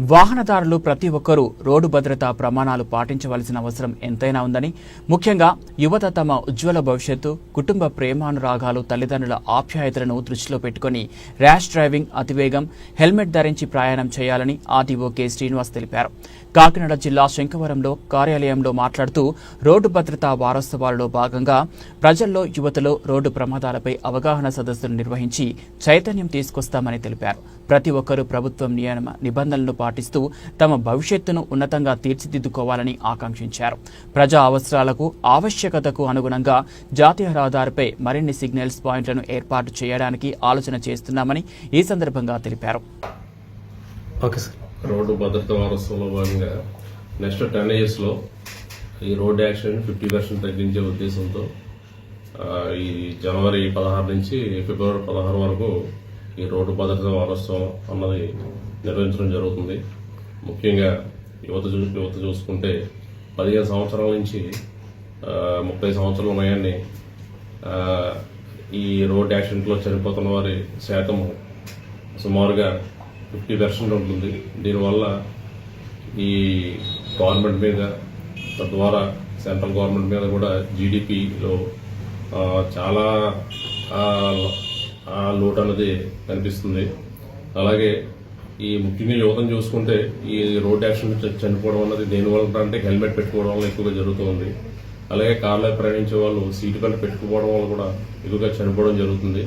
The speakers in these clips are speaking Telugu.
వాహనదారులు ప్రతి ఒక్కరూ రోడ్డు భద్రతా ప్రమాణాలు పాటించవలసిన అవసరం ఎంతైనా ఉందని ముఖ్యంగా యువత తమ ఉజ్వల భవిష్యత్తు కుటుంబ ప్రేమానురాగాలు తల్లిదండ్రుల ఆప్యాయతలను దృష్టిలో పెట్టుకుని ర్యాష్ డ్రైవింగ్ అతివేగం హెల్మెట్ ధరించి ప్రయాణం చేయాలని ఆర్టీఓ కె శ్రీనివాస్ తెలిపారు. కాకినాడ జిల్లా శంకవరంలో కార్యాలయంలో మాట్లాడుతూ రోడ్డు భద్రతా వారోత్సవాలలో భాగంగా ప్రజల్లో యువతలో రోడ్డు ప్రమాదాలపై అవగాహన సదస్సులు నిర్వహించి చైతన్యం తీసుకొస్తామని తెలిపారు. ప్రతి ఒక్కరూ ప్రభుత్వం నియమ నిబంధనలను పాటిస్తూ తమ భవిష్యత్తును ఉన్నతంగా తీర్చిదిద్దుకోవాలని ఆకాంక్షించారు. ప్రజా అవసరాలకు ఆవశ్యకతకు అనుగుణంగా జాతీయ రహదారిపై మరిన్ని సిగ్నల్స్ పాయింట్లను ఏర్పాటు చేయడానికి ఆలోచన చేస్తున్నామని ఈ సందర్భంగా తెలిపారు. Okay sir. రోడ్డు భద్రత వారోత్సవంలో భాగంగా నెక్స్ట్ టెన్ ఇయర్స్లో ఈ రోడ్ యాక్సిడెంట్ ఫిఫ్టీ పర్సెంట్ తగ్గించే ఉద్దేశంతో ఈ జనవరి పదహారు నుంచి ఫిబ్రవరి పదహారు వరకు ఈ రోడ్డు భద్రత వారోత్సవం అన్నది నిర్వహించడం జరుగుతుంది. ముఖ్యంగా యువత చూ యువత చూసుకుంటే పదిహేను సంవత్సరాల నుంచి ముప్పై సంవత్సరాలు ఉన్నాయని ఈ రోడ్ యాక్సిడెంట్లో చనిపోతున్న వారి శాతం సుమారుగా ఫిఫ్టీ పర్సెంట్ ఉంటుంది. దీనివల్ల ఈ గవర్నమెంట్ మీద తద్వారా సెంట్రల్ గవర్నమెంట్ మీద కూడా జీడిపిలో చాలా ఆ, లోటు అనేది కనిపిస్తుంది. అలాగే ఈ ముఖ్యంగా యువతను చూసుకుంటే ఈ రోడ్ యాక్సిడెంట్ చనిపోవడం అన్నది దేనివల్ల అంటే హెల్మెట్ పెట్టుకోవడం వల్ల ఎక్కువగా జరుగుతుంది. అలాగే కార్లో ప్రయాణించే వాళ్ళు సీటు బెల్ట్ పెట్టుకోవడం వల్ల కూడా ఎక్కువగా చనిపోవడం జరుగుతుంది.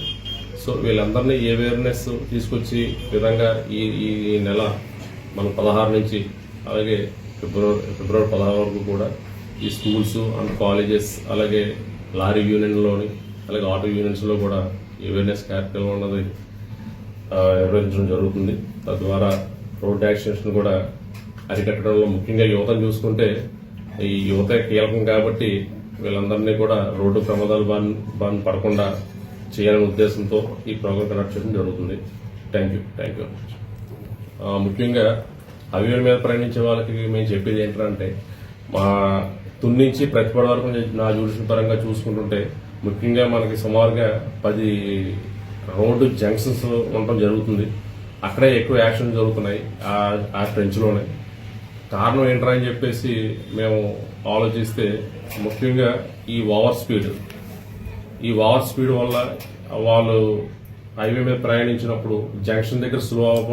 సో వీళ్ళందరినీ అవేర్నెస్ తీసుకొచ్చి విధంగా ఈ ఈ నెల మన పదహారు నుంచి అలాగే ఫిబ్రవరి ఫిబ్రవరి పదహారు వరకు కూడా ఈ స్కూల్స్ అండ్ కాలేజెస్ అలాగే లారీ యూనియన్లోని అలాగే ఆటో యూనియన్స్లో కూడా అవేర్నెస్ కార్యక్రమం అన్నది నిర్వహించడం జరుగుతుంది. తద్వారా రోడ్ యాక్సిడెంట్స్ కూడా అరికట్టడంలో ముఖ్యంగా యువతను చూసుకుంటే ఈ యువత కీలకం కాబట్టి వీళ్ళందరినీ కూడా రోడ్డు ప్రమాదాలు బాన్ బాన్ పడకుండా చేయాలనే ఉద్దేశంతో ఈ ప్రోగ్రాం కండక్ట్ చేయడం జరుగుతుంది. థ్యాంక్ యూ థ్యాంక్ యూ ముఖ్యంగా హైవే మీద ప్రయాణించే వాళ్ళకి మేము చెప్పేది ఏంటంటే మా తున్నించి నుంచి ప్రతిపడ వరకు నా జ్యూడిషన్ పరంగా చూసుకుంటుంటే ముఖ్యంగా మనకి సుమారుగా పది రోడ్డు జంక్షన్స్ ఉండటం జరుగుతుంది. అక్కడే ఎక్కువ యాక్షన్ జరుగుతున్నాయి ఆ- ఆ ట్రెంచ్లోనే కారణం ఏంట్రా అని చెప్పేసి మేము ఆలోచిస్తే ముఖ్యంగా ఈ ఓవర్ స్పీడ్. ఈ ఓవర్ స్పీడ్ వల్ల వాళ్ళు హైవే మీద ప్రయాణించినప్పుడు జంక్షన్ దగ్గర స్లో